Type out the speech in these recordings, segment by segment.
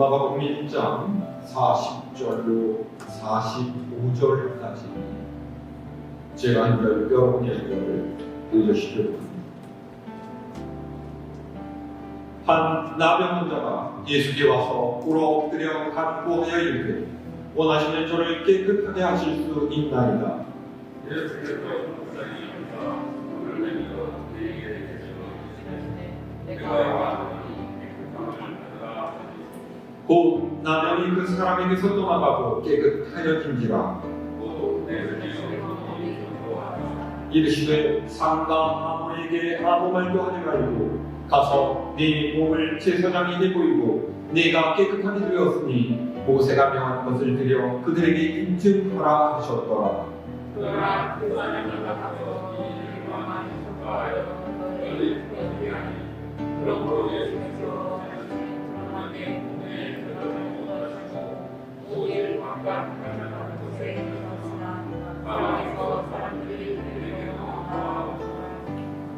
마가복음 1장 40절로 45절까지 제가 한 열- 여러분의 읽어를 읽으시기를 합니다. 한 나병원자가 예수께 와서 꿇어 엎드려 간구 하여 이르되 원하시면 저를 깨끗하게 하실 수 있나이다. 곧 나병이 그 사람에게서 떠나가고 깨끗하여진지라 이르시되 상가 아무에게 아무 말도 하지 말고 가서 네 몸을 제사장이 내보이고 네가 깨끗하게 되었으니 모세가 명한 것을 드려 그들에게 인증하라 하셨더라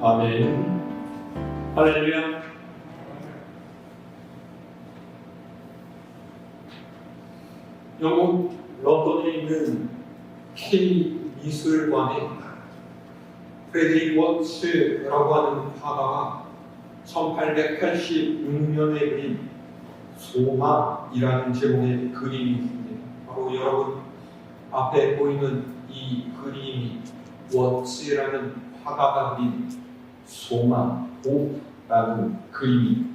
아멘 할렐루야 영국 런던에 있는 K 미술관에 프레드릭 워츠라고 하는 화가가 1886년에 그린 소망이라는 제목의 그림이. 바로 여러분 앞에 보이는 이 그림이 워츠라는 화가가 그린 소망, 호라는 그림이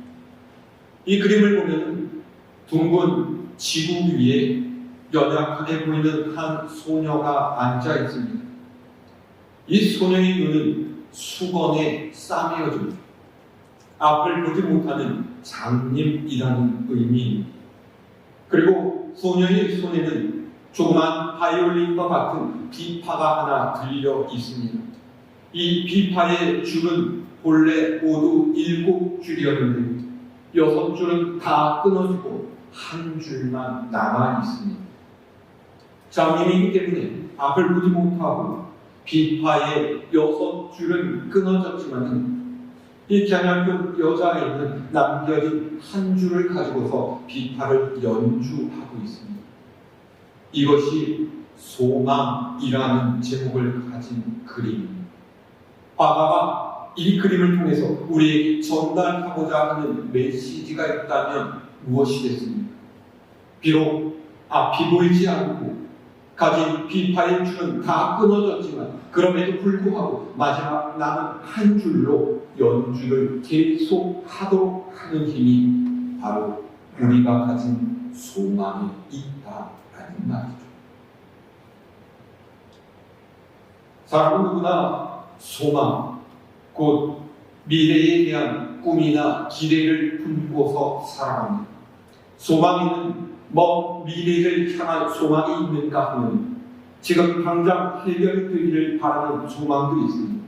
이 그림을 보면 둥근 지구 위에 연약하게 보이는 한 소녀가 앉아 있습니다. 이 소녀의 눈은 수건에 싸매어집니다. 앞을 보지 못하는 장님이라는 의미입니다. 그리고 소녀의 손에는 조그만 바이올린과 같은 비파가 하나 들려 있습니다. 이 비파의 줄은 본래 모두 일곱 줄이었는데 여섯 줄은 다 끊어지고 한 줄만 남아 있습니다. 장님이기 때문에 앞을 보지 못하고 비파의 여섯 줄은 끊어졌지만 이 겨냥금 여자아이는 남겨진 한 줄을 가지고서 비파를 연주하고 있습니다. 이것이 소망이라는 제목을 가진 그림입니다. 화가가 이 그림을 통해서 우리에게 전달하고자 하는 메시지가 있다면 무엇이겠습니까? 비록 앞이 보이지 않고 가진 비파의 줄은 다 끊어졌지만 그럼에도 불구하고 마지막 남은 한 줄로 연주를 계속 하도록 하는 힘이 바로 우리가 가진 소망이 있다라는 말이죠. 사람은 누구나 소망, 곧 미래에 대한 꿈이나 기대를 품고서 살아갑니다. 소망에는 먼 미래를 향한 소망이 있는가 하면 지금 당장 해결되기를 바라는 소망도 있습니다.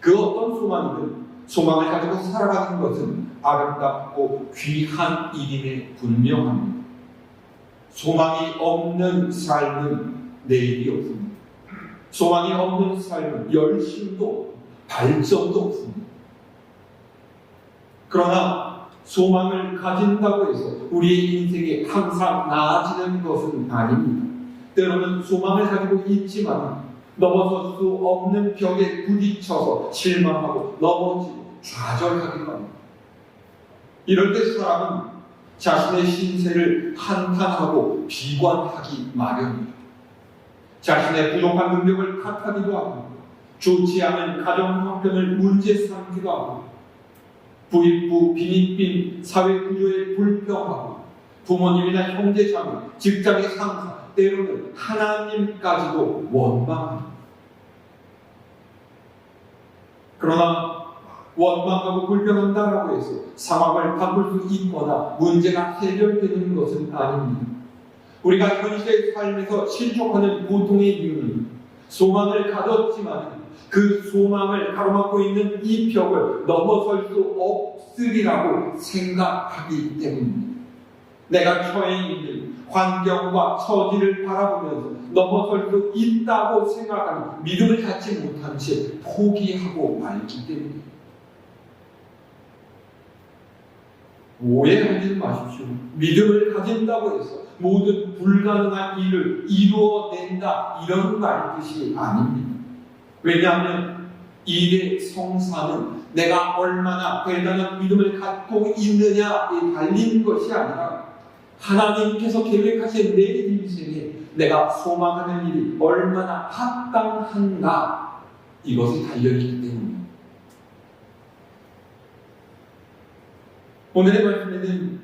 그 어떤 소망이든 소망을 가지고 살아가는 것은 아름답고 귀한 일임에 분명합니다. 소망이 없는 삶은 내일이 없습니다. 소망이 없는 삶은 열심도 발전도 없습니다. 그러나 소망을 가진다고 해서 우리의 인생에 항상 나아지는 것은 아닙니다. 때로는 소망을 가지고 있지만 넘어설 수 없는 벽에 부딪혀서 실망하고 넘어지고 좌절하기도 합니다. 이럴 때 사람은 자신의 신세를 한탄하고 비관하기 마련입니다. 자신의 부족한 능력을 탓하기도 하고 좋지 않은 가정 형편을 문제 삼기도 하고 부익부 빈익빈 사회 구조에 불평하고 부모님이나 형제 자매 직장의 상사 때로는 하나님까지도 원망합니다. 그러나 원망하고 불평한다라고 해서 상황을 바꿀 수 있거나 문제가 해결되는 것은 아닙니다. 우리가 현실의 삶에서 실족하는 고통의 이유는 소망을 가졌지만 그 소망을 가로막고 있는 이 벽을 넘어설 수 없으리라고 생각하기 때문입니다. 내가 처해 있는 환경과 처지를 바라보면서 넘어설 수 있다고 생각하는 믿음을 갖지 못한 채 포기하고 말기 때문입니다. 오해하지 마십시오. 믿음을 가진다고 해서 모든 불가능한 일을 이루어낸다 이런 말 뜻이 아닙니다. 왜냐하면 일의 성사는 내가 얼마나 대단한 믿음을 갖고 있느냐에 달린 것이 아니라 하나님께서 계획하신 내 인생에 내가 소망하는 일이 얼마나 합당한가 이것이 달려있기 때문입니다. 오늘의 말씀에는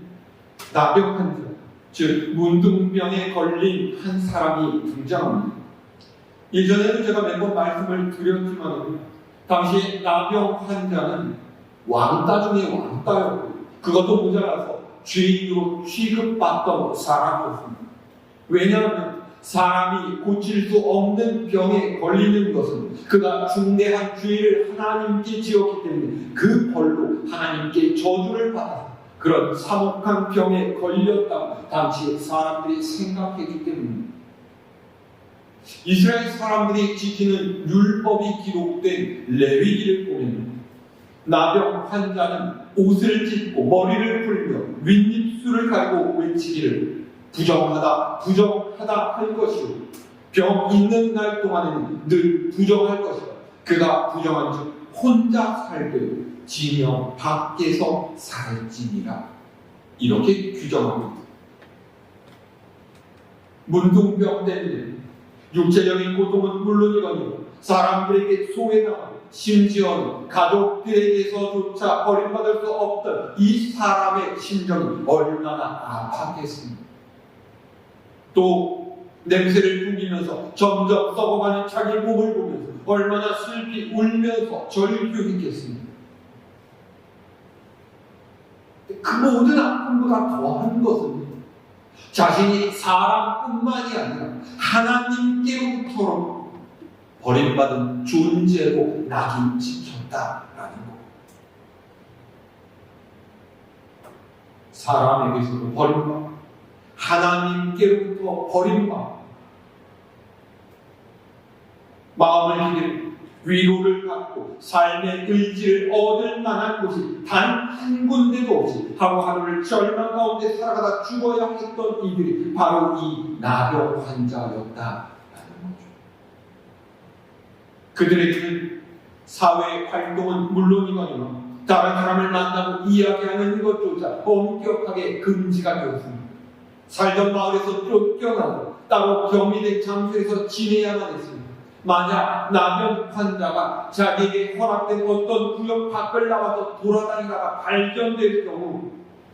나병 환자, 즉 문둥병에 걸린 한 사람이 등장합니다. 예전에도 제가 몇 번 말씀을 드렸지만 당시 나병 환자는 왕따 중에 왕따였고 그것도 모자라서 죄인으로 취급받던 사람이었습니다. 왜냐하면 사람이 고칠 수 없는 병에 걸리는 것은 그가 중대한 죄를 하나님께 지었기 때문에 그 벌로 하나님께 저주를 받아 그런 사목한 병에 걸렸다고 당시 사람들이 생각했기 때문입니다. 이스라엘 사람들이 지키는 율법이 기록된 레위기를 보면 나병 환자는 옷을 찢고 머리를 풀며 윗입술을 가리고 외치기를 부정하다 부정하다 할 것이요. 병 있는 날 동안에는 늘 부정할 것이다 그가 부정한 즉 혼자 살되 지명 밖에서 살지니라. 이렇게 규정하고 있다. 문둥병 때문에 육체적인 고통은 물론이거니와 사람들에게 소외당하고 심지어는 가족들에게서조차 버림받을 수 없던 이 사람의 심정이 얼마나 아팠겠습니까? 또 냄새를 풍기면서 점점 썩어가는 자기 몸을 보면서 얼마나 슬피 울면서 절규했겠습니까? 그 모든 아픔보다 더한 것은 자신이 사람뿐만이 아니라 하나님께로부터 버림받은 존재로 낙인 찍혔다라는 것. 사람에게서도 버림받고 하나님께로부터 버림받고 마음을 기대고 위로를 받고 삶의 의지를 얻을 만한 곳이 단 한 군데도 없이 하루하루를 절망 가운데 살아가다 죽어야 했던 이들이 바로 이 나병 환자였다라는 거죠. 그들에게는 사회 활동은 물론이거니와 다른 사람을 만나고 이야기하는 것조차 엄격하게 금지가 되었습니다. 살던 마을에서 쫓겨나고 따로 격리된 장소에서 지내야만 했습니다. 만약 나병 환자가 자기에게 허락된 어떤 구역 밖을 나와서 돌아다니다가 발견될 경우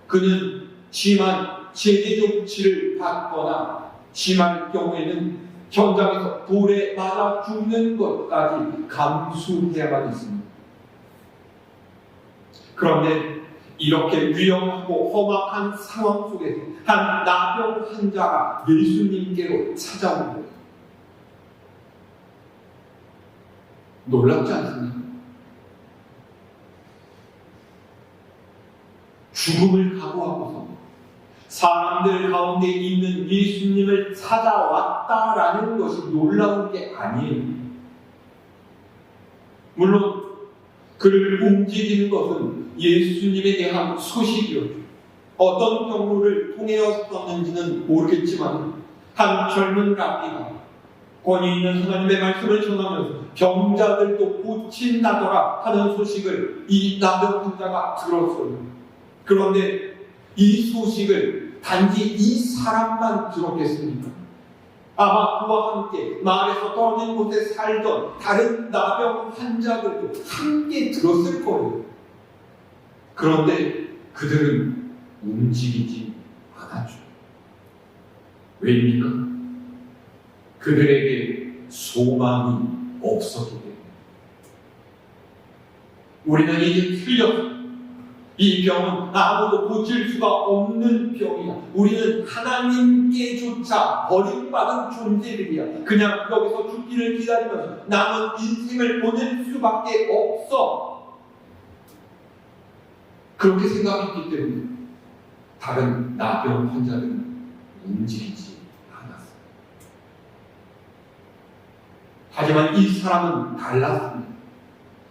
그는 심한 제재 조치를 받거나 심할 경우에는 현장에서 돌에 맞아 죽는 것까지 감수해야만 했습니다. 그런데 이렇게 위험하고 험악한 상황 속에서 한 나병 환자가 예수님께로 찾아온 거예요. 놀랍지 않습니까? 죽음을 각오하고서 사람들 가운데 있는 예수님을 찾아왔다라는 것이 놀라운 게 아니에요. 물론 그를 움직이는 것은 예수님에 대한 소식이었죠. 어떤 경로를 통해였었는지는 모르겠지만 한 젊은 랍비가 권위 있는 하나님의 말씀을 전하면서 병자들도 고친다더라 하는 소식을 이 나병 환자가 들었어요. 그런데 이 소식을 단지 이 사람만 들었겠습니까? 아마 그와 함께 마을에서 떨어진 곳에 살던 다른 나병 환자들도 함께 들었을 거예요. 그런데 그들은 움직이지 않았죠. 왜입니까? 그들에게 소망이 없었기 때문에. 우리는 이제 틀렸어. 이 병은 아무도 고칠 수가 없는 병이야. 우리는 하나님께조차 버림받은 존재들이야. 그냥 여기서 죽기를 기다리면서 남은 인생을 보낼 수밖에 없어. 그렇게 생각했기 때문에 다른 나병 환자들은 움직이지 않았어. 하지만 이 사람은 달랐습니다.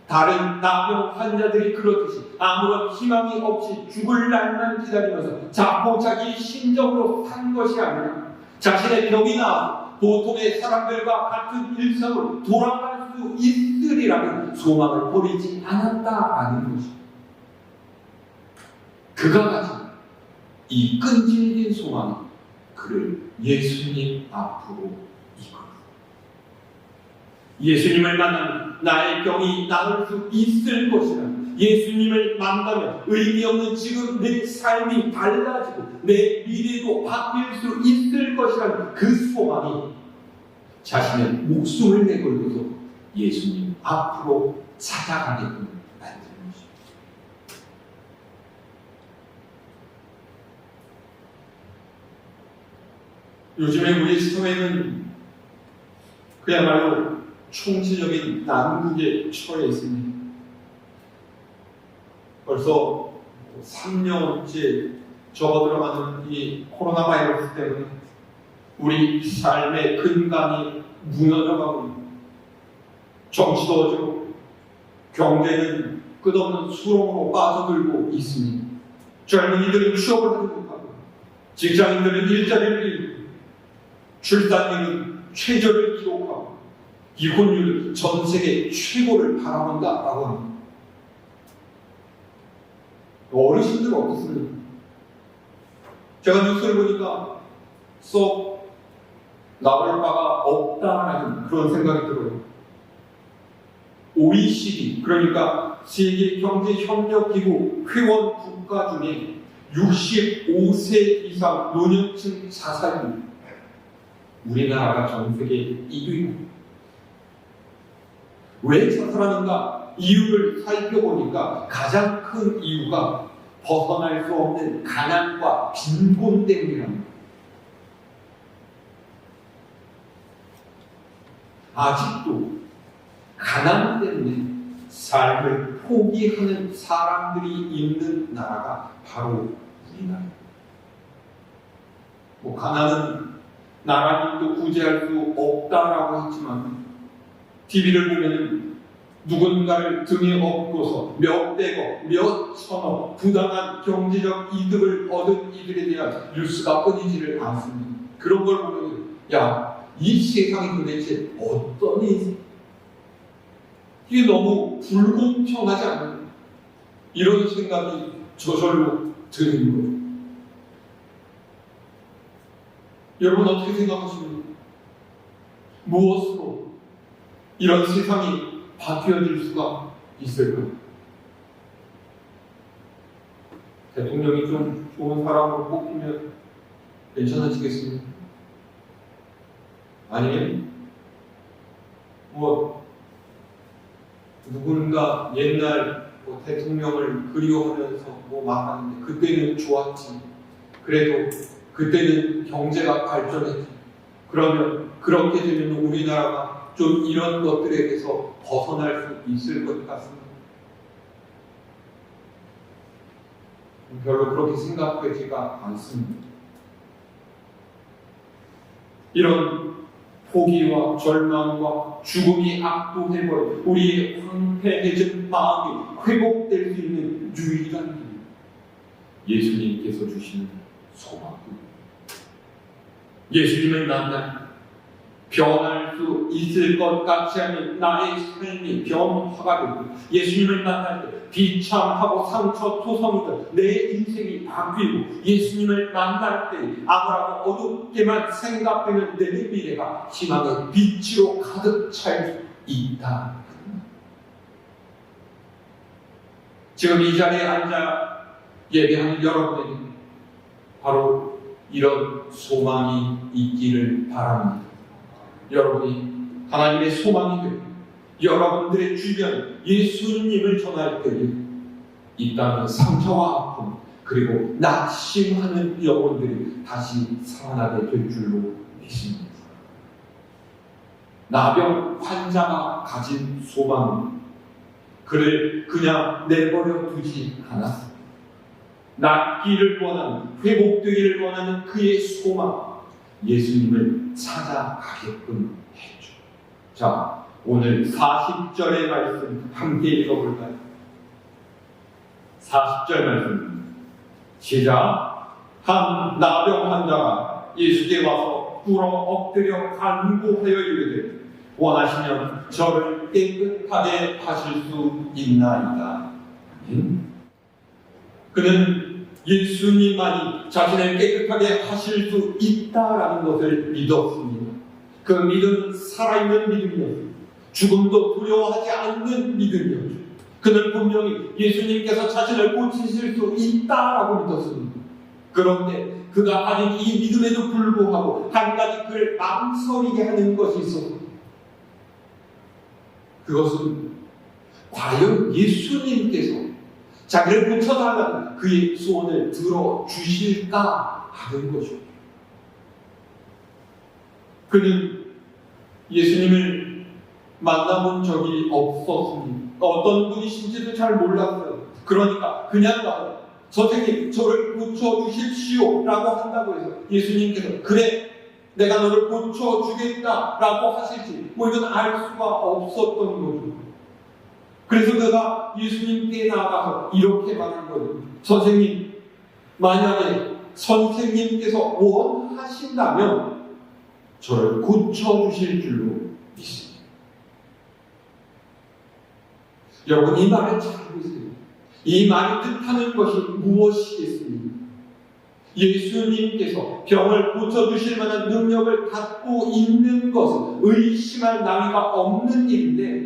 다른 나병 환자들이 그렇듯이 아무런 희망이 없이 죽을 날만 기다리면서 자포자기 심정으로 산 것이 아니라 자신의 병이 나아 보통의 사람들과 같은 일상으로 돌아갈 수 있으리라는 소망을 버리지 않았다라는 것입니다. 그가 가진 이 끈질긴 소망이 그를 예수님 앞으로 이끌어. 예수님을 만나면 나의 병이 나을 수 있을 것이라. 예수님을 만나면 의미 없는 지금 내 삶이 달라지고 내 미래도 바뀔 수 있을 것이라는 그 소망이 자신의 목숨을 내걸고도 예수님 앞으로 찾아가게끔 만드는 것입니다. 요즘에 우리 사회는 그야말로 총체적인 난국에 처해 있습니다. 벌써 3년째 접어들어가는 이 코로나 바이러스 때문에 우리 삶의 근간이 무너져가고 정치도 어지럽고 경제는 끝없는 수렁으로 빠져들고 있습니다. 젊은이들은 취업을 하지 못하고 직장인들은 일자리를 잃고 출산율은 최저를 기록하고 이혼율은 전 세계 최고를 바라본다라고 합니다. 어르신들은 어떻습니까? 제가 뉴스를 보니까 썩 나올 바가 없다라는 그런 생각이 들어요. OECD, 그러니까 세계 경제 협력 기구 회원 국가 중에 65세 이상 노년층 자살률 우리나라가 전 세계 1위입니다. 왜 자살하는가? 이유를 살펴보니까 가장 큰 이유가 벗어날 수 없는 가난과 빈곤 때문이랍니다. 아직도 가난 때문에 삶을 포기하는 사람들이 있는 나라가 바로 우리나라입니다. 뭐 가난은 나라님도 구제할 수 없다라고 했지만 TV를 보면 누군가를 등에 업고서 몇 백억, 몇 천억 부당한 경제적 이득을 얻은 이들에 대한 뉴스가 끊이지를 않습니다. 그런 걸 보면 야, 이 세상이 도대체 어떤 이 이게 너무 불공평하지 않나 이런 생각이 저절로 드는 거예요. 여러분 어떻게 생각하십니까? 무엇으로 이런 세상이 바뀌어질 수가 있을까요? 대통령이 좀 좋은 사람으로 뽑히면 괜찮아지겠습니까? 아니면 뭐 누군가 옛날 뭐 대통령을 그리워하면서 뭐 말하는데 그때는 좋았지. 그래도 그때는 경제가 발전했지. 그러면 그렇게 되면 우리나라가 좀 이런 것들에게서 벗어날 수 있을 것 같습니다. 별로 그렇게 생각되지가 않습니다. 이런 포기와 절망과 죽음이 압도해버려 우리의 황폐해진 마음이 회복될 수 있는 유일한 길 예수님께서 주시는 소망입니다. 예수님을 만나 변할 수 있을 것 같지 않은 나의 삶이 변화가 되고 예수님을 만날 때 비참하고 상처투성이던 내 인생이 바뀌고 예수님을 만날 때 암울하고 어둡게만 생각되는 내 미래가 희망의 빛으로 가득 찰수 있다. 지금 이 자리에 앉아 예배하는 여러분에게 바로 이런 소망이 있기를 바랍니다. 여러분이 하나님의 소망이 되고 여러분들의 주변 예수님을 전할 때에 이 땅의 상처와 아픔 그리고 낙심하는 영혼들이 다시 살아나게 될 줄로 믿습니다. 나병 환자가 가진 소망은 그를 그냥 내버려 두지 않았습니다. 낫기를 원하는 회복되기를 원하는 그의 소망 예수님을 찾아가게끔 했죠. 자, 오늘 40절의 말씀 함께 읽어볼까요? 40절 말씀 시작 한 나병 환자가 예수께 와서 꿇어 엎드려 간구하여 이르되 원하시면 저를 깨끗하게 하실 수 있나이다. 음? 그는 예수님만이 자신을 깨끗하게 하실 수 있다라는 것을 믿었습니다. 그 믿음은 살아있는 믿음이었습니다. 죽음도 두려워하지 않는 믿음이었죠. 그는 분명히 예수님께서 자신을 고치실 수 있다라고 믿었습니다. 그런데 그가 가진 이 믿음에도 불구하고 한 가지 그를 망설이게 하는 것이 있었습니다. 그것은 과연 예수님께서 자기를 고쳐달라는 그의 소원을 들어주실까 하는 것이죠. 그는 예수님을 만나본 적이 없었습니다. 어떤 분이신지도 잘 몰랐어요. 그러니까 그냥 가서 선생님 저를 고쳐주십시오 라고 한다고 해서 예수님께서 그래 내가 너를 고쳐주겠다 라고 하실지 뭐 이건 알 수가 없었던 거죠. 그래서 그가 예수님께 나가서 이렇게 말한 거예요. 선생님, 만약에 선생님께서 원하신다면 저를 고쳐주실 줄로 믿습니다. 여러분, 이 말을 잘 보세요. 이 말이 뜻하는 것이 무엇이겠습니까? 예수님께서 병을 고쳐주실 만한 능력을 갖고 있는 것은 의심할 나위가 없는 일인데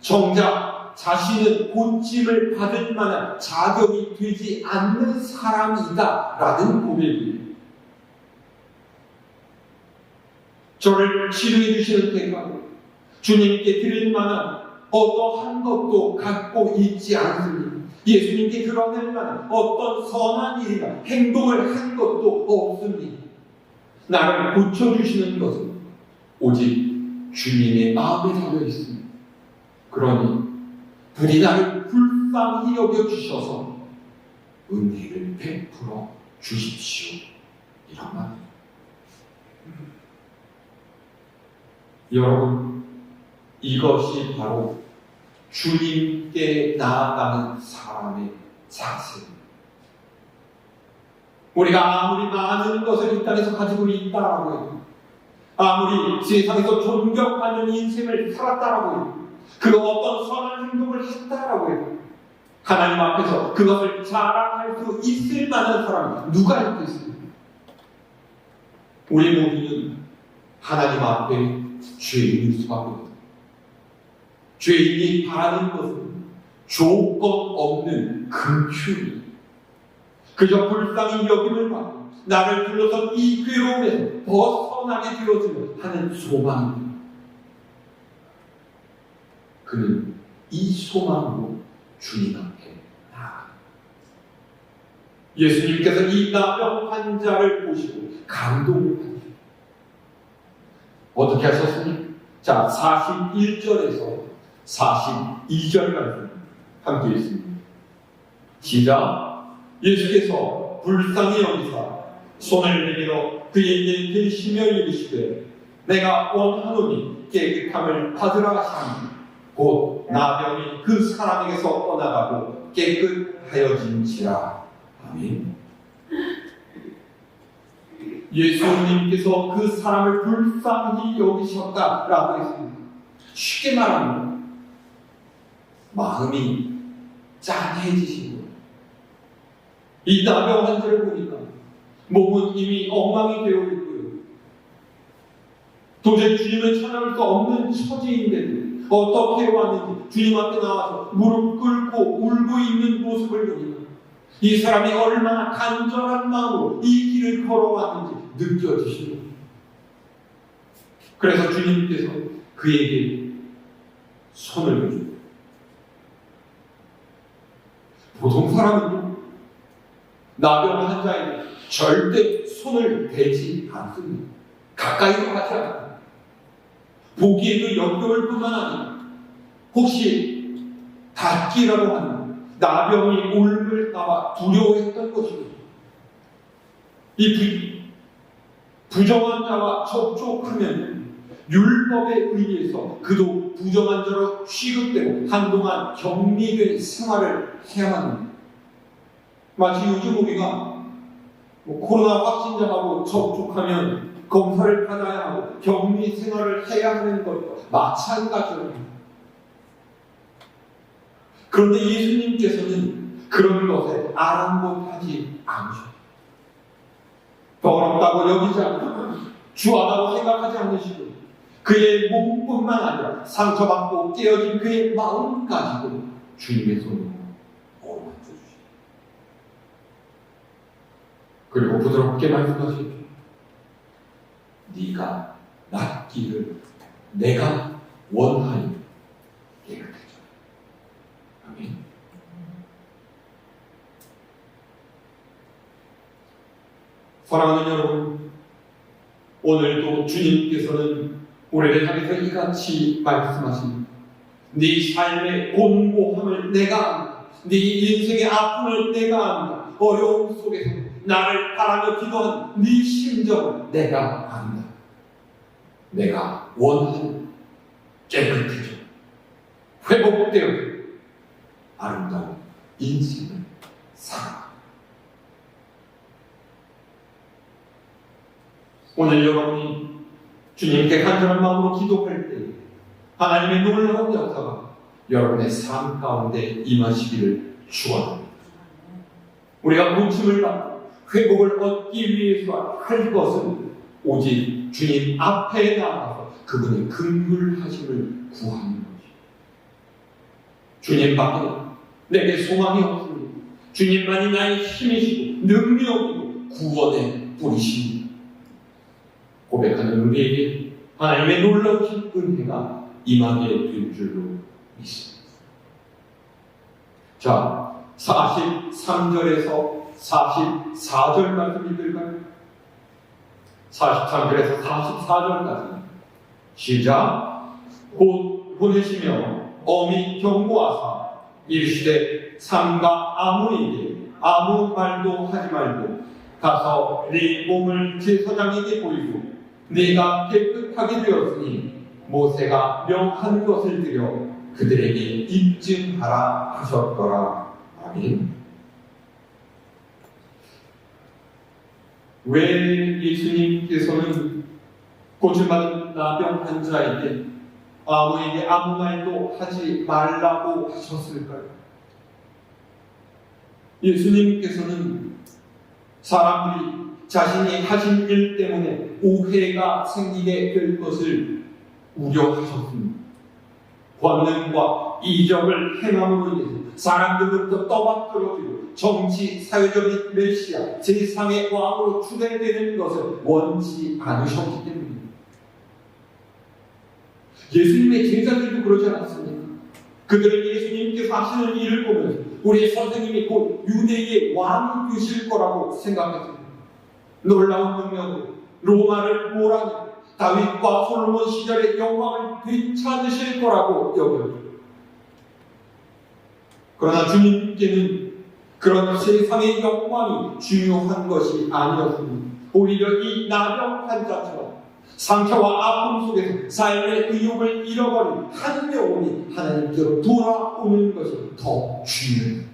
정작 자신은 고침을 받을 만한 자격이 되지 않는 사람이다 라는 고백이에요. 저를 치료해 주시는 대가로 주님께 드릴 만한 어떠한 것도 갖고 있지 않습니다. 예수님께 드러낼 만한 어떤 선한 일이나 행동을 한 것도 없습니다. 나를 고쳐주시는 것은 오직 주님의 마음에 달려 있습니다. 그러니 부디 나를 불쌍히 여겨 주셔서 은혜를 베풀어 주십시오. 이런 말. 여러분, 이것이 바로 주님께 나아가는 사람의 자세입니다. 우리가 아무리 많은 것을 이 땅에서 가지고 있다라고 해도 아무리 세상에서 존경받는 인생을 살았다라고 해도 그 어떤 선한 행동을 했다라고 해도 하나님 앞에서 그것을 자랑할 수 있을 만한 사람이 누가 있겠습니까? 우리 모두는 하나님 앞에 죄인일 수밖에 없습니다. 죄인이 바라는 것은 조건 없는 긍휼이 그저 불쌍히 여김을 받고 나를 둘러선 이 괴로움에서 벗어나게 되어지면 하는 소망입니다. 그는 이 소망으로 주님 앞에 나아갑니다. 예수님께서 이 나병 환자를 보시고 감동을 받으셨습니다. 어떻게 하셨습니까? 자, 41절에서 42절 말씀 함께 있습니다. 시작. 예수께서 불쌍히 여기사 손을 내밀어 그에게 대시며 이르시되 내가 원하노니 깨끗함을 받으라 하시니 곧 나병이 그 사람에게서 떠나가고 깨끗하여진지라. 아멘. 예수님께서 그 사람을 불쌍히 여기셨다라고 했습니다. 쉽게 말하면 마음이 짠해지시고 이 나병 환자를 보니까 몸은 이미 엉망이 되어 있고요. 도저히 주님을 찬양할 수 없는 처지인데도 어떻게 왔는지 주님 앞에 나와서 무릎 꿇고 울고 있는 모습을 보니까 이 사람이 얼마나 간절한 마음으로 이 길을 걸어왔는지 느껴지시고 그래서 주님께서 그에게 손을 내줍니다. 보통 사람은요, 나병 환자에게 절대 손을 대지 않습니다. 가까이도 하지 않습니다. 보기에도 역겨울 뿐만 아니라 혹시 닿기라도 하는 나병이 옮을까봐 두려워했던 것입니다. 이 부, 부정한 자와 접촉하면 율법에 의해서 그도 부정한 자로 취급되고 한동안 격리된 생활을 해야만 합니다. 마치 요즘 우리가 뭐 코로나 확진자하고 접촉하면 검사를 받아야 하고 격리 생활을 해야 하는 것과 마찬가지입니다. 그런데 예수님께서는 그런 것에 아랑곳하지 않으셨습니다. 더럽다고 여기지 않고 주하다고 생각하지 않으시고 그의 몸뿐만 아니라 상처받고 깨어진 그의 마음까지도 주님의 손으로 어루만져 주시고 그리고 부드럽게 말씀하시죠. 네가 낫기를 내가 원하니 깨끗해져. 아멘. 사랑하는 여러분, 오늘도 주님께서는 우리를 향해서 이같이 말씀하십니다. 네 삶의 곤고함을 내가 안다. 네 인생의 아픔을 내가 안다. 어려움 속에서 나를 바라며 기도한 네 심정을 내가 안다. 내가 원하는 깨끗해져. 회복되어 아름다운 인생을 살아. 오늘 여러분이 주님께 간절한 마음으로 기도할 때 하나님의 놀라운 역사가 여러분의 삶 가운데 임하시기를 축원합니다. 우리가 고침을 받고 회복을 얻기 위해서 할 것은 오직 주님 앞에 나가서 그분의 긍휼하심을 구하는 것입니다. 주님 밖에 내게 소망이 없습니다. 주님만이 나의 힘이시고 능력이고 구원의 뿌리십니다. 고백하는 우리에게 하나님의 놀라우신 은혜가 임하게 될 줄로 믿습니다. 자, 43절에서 44절 말씀 읽을까요? 43절에서 44절까지 시작 곧 보내시며 어미 경고하사 이르시되 삼가 아무에게 아무 말도 하지 말고 가서 네 몸을 제사장에게 보이고 네가 깨끗하게 되었으니 모세가 명한 것을 드려 그들에게 입증하라 하셨더라. 아멘. 왜 예수님께서는 고침받은 나병 환자에게 아무에게 아무 말도 하지 말라고 하셨을까요? 예수님께서는 사람들이 자신이 하신 일 때문에 오해가 생기게 될 것을 우려하셨습니다. 권능과 이적을 행함으로 인해서 사람들부터 떠받들어지고 정치, 사회적 인 메시아, 제3의 왕으로 추대되는 것을 원치 않으셨기 때문입니다. 예수님의 제자들도 그러지 않았습니까? 그들은 예수님께서 하시는 일을 보면서 우리 선생님이 곧 유대의 왕이 되실 거라고 생각했습니다. 놀라운 능력으로 로마를 몰아내고 다윗과 솔로몬 시절의 영광을 되찾으실 거라고 여겨요. 그러나 주님께는 그런 세상의 영광이 중요한 것이 아니었습니다. 오히려 이 나병 환자처럼 상처와 아픔 속에서 삶의 의욕을 잃어버린 한 영혼이 하나님께로 돌아오는 것이 더 중요해요.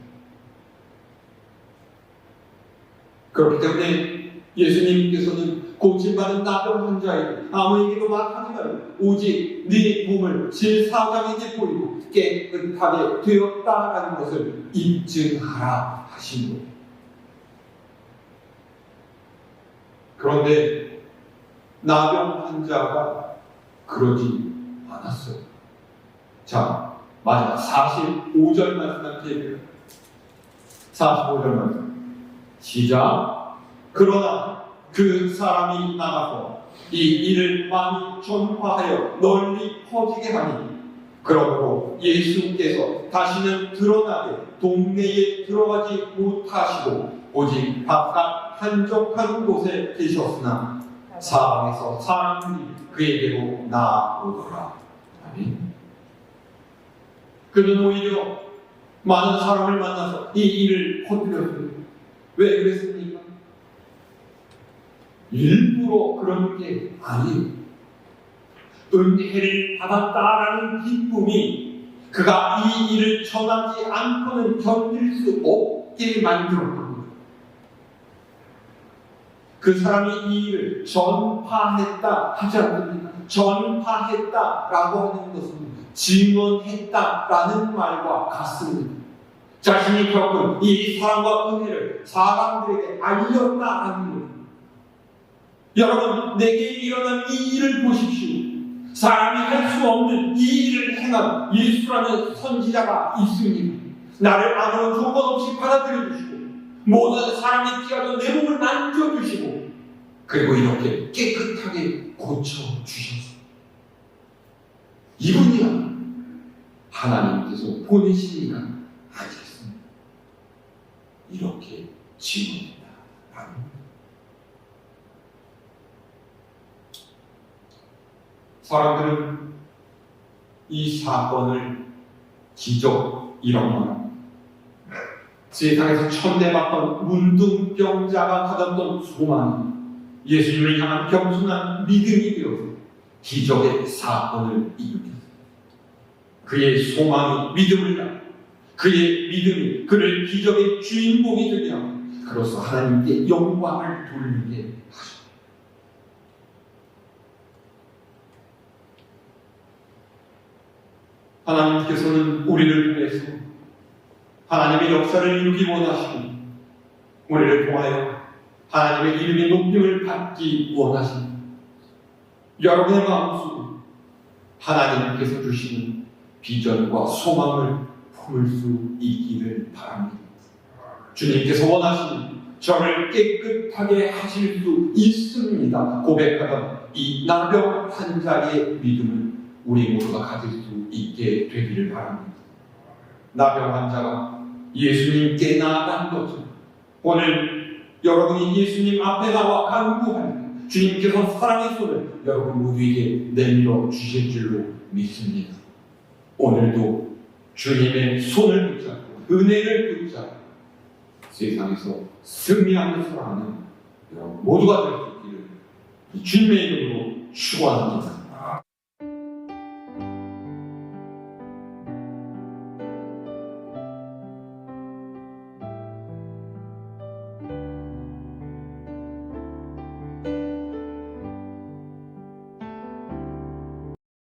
그렇기 때문에 예수님께서는 고침받은 나병 환자에게 아무에게도 말하지 말고 오직 네 몸을 제사장에게 보이고 깨끗하게 되었다라는 것을 입증하라 하신 거예요. 그런데 나병 환자가 그러지 않았어요. 자, 마지막 45절 말씀한테 얘기해요. 45절 말씀. 시작. 그러나 그 사람이 나가서 이 일을 많이 전파하여 널리 퍼지게 하니 그러므로 예수께서 다시는 드러나게 동네에 들어가지 못하시고 오직 바깥 한적한 곳에 계셨으나 사방에서 사람들이 그에게로 나오더라. 아멘. 그는 오히려 많은 사람을 만나서 이 일을 퍼뜨렸습니다. 왜 그랬습니까? 일부러 그런 게 아니에요. 은혜를 받았다라는 기쁨이 그가 이 일을 전하지 않고는 견딜 수 없게 만들었던 거예요. 그 사람이 이 일을 전파했다 하지 않습니까? 전파했다라고 하는 것은 증언했다라는 말과 같습니다. 자신이 겪은 이 사랑과 은혜를 사람들에게 알렸다라는 거예요. 여러분, 내게 일어난 이 일을 보십시오. 사람이 할 수 없는 이 일을 행한 예수라는 선지자가 있습니다. 나를 아무런 조건 없이 받아들여 주시고, 모든 사람이 피하던 내 몸을 만져주시고, 그리고 이렇게 깨끗하게 고쳐주셔서. 이분이야 하나님께서 보내신 이가 아니겠습니다. 이렇게. 라는 거예요. 사람들은 이 사건을 기적 이라고 말합니다. 세상에서 천대받던 문둥병자가 가졌던 소망이 예수님을 향한 겸손한 믿음이 되어서 기적의 사건을 일으켰습니다. 그의 소망이 믿음을 낳고 그의 믿음이 그를 기적의 주인공이 되게 하고 그로써 하나님께 영광을 돌리게 하셨습니다. 하나님께서는 우리를 통해서 하나님의 역사를 이루기 원하시고 우리를 통하여 하나님의 이름의 높임을 받기 원하십니다. 여러분의 마음속에 하나님께서 주시는 비전과 소망을 품을 수 있기를 바랍니다. 주님께서 원하시는 저를 깨끗하게 하실 수 있습니다. 고백하던 이 나병 환자의 믿음을 우리 모두가 가질 수 있게 되기를 바랍니다. 나병 환자가 예수님께 나아간 거죠. 오늘 여러분이 예수님 앞에 나와 간구할 때 주님께서 사랑의 손을 여러분 모두에게 내밀어 주실 줄로 믿습니다. 오늘도 주님의 손을 붙잡고 은혜를 붙잡고 세상에서 승리하는 사랑하는 여러분 모두가 될 수 있기를 주님의 이름으로 축원합니다.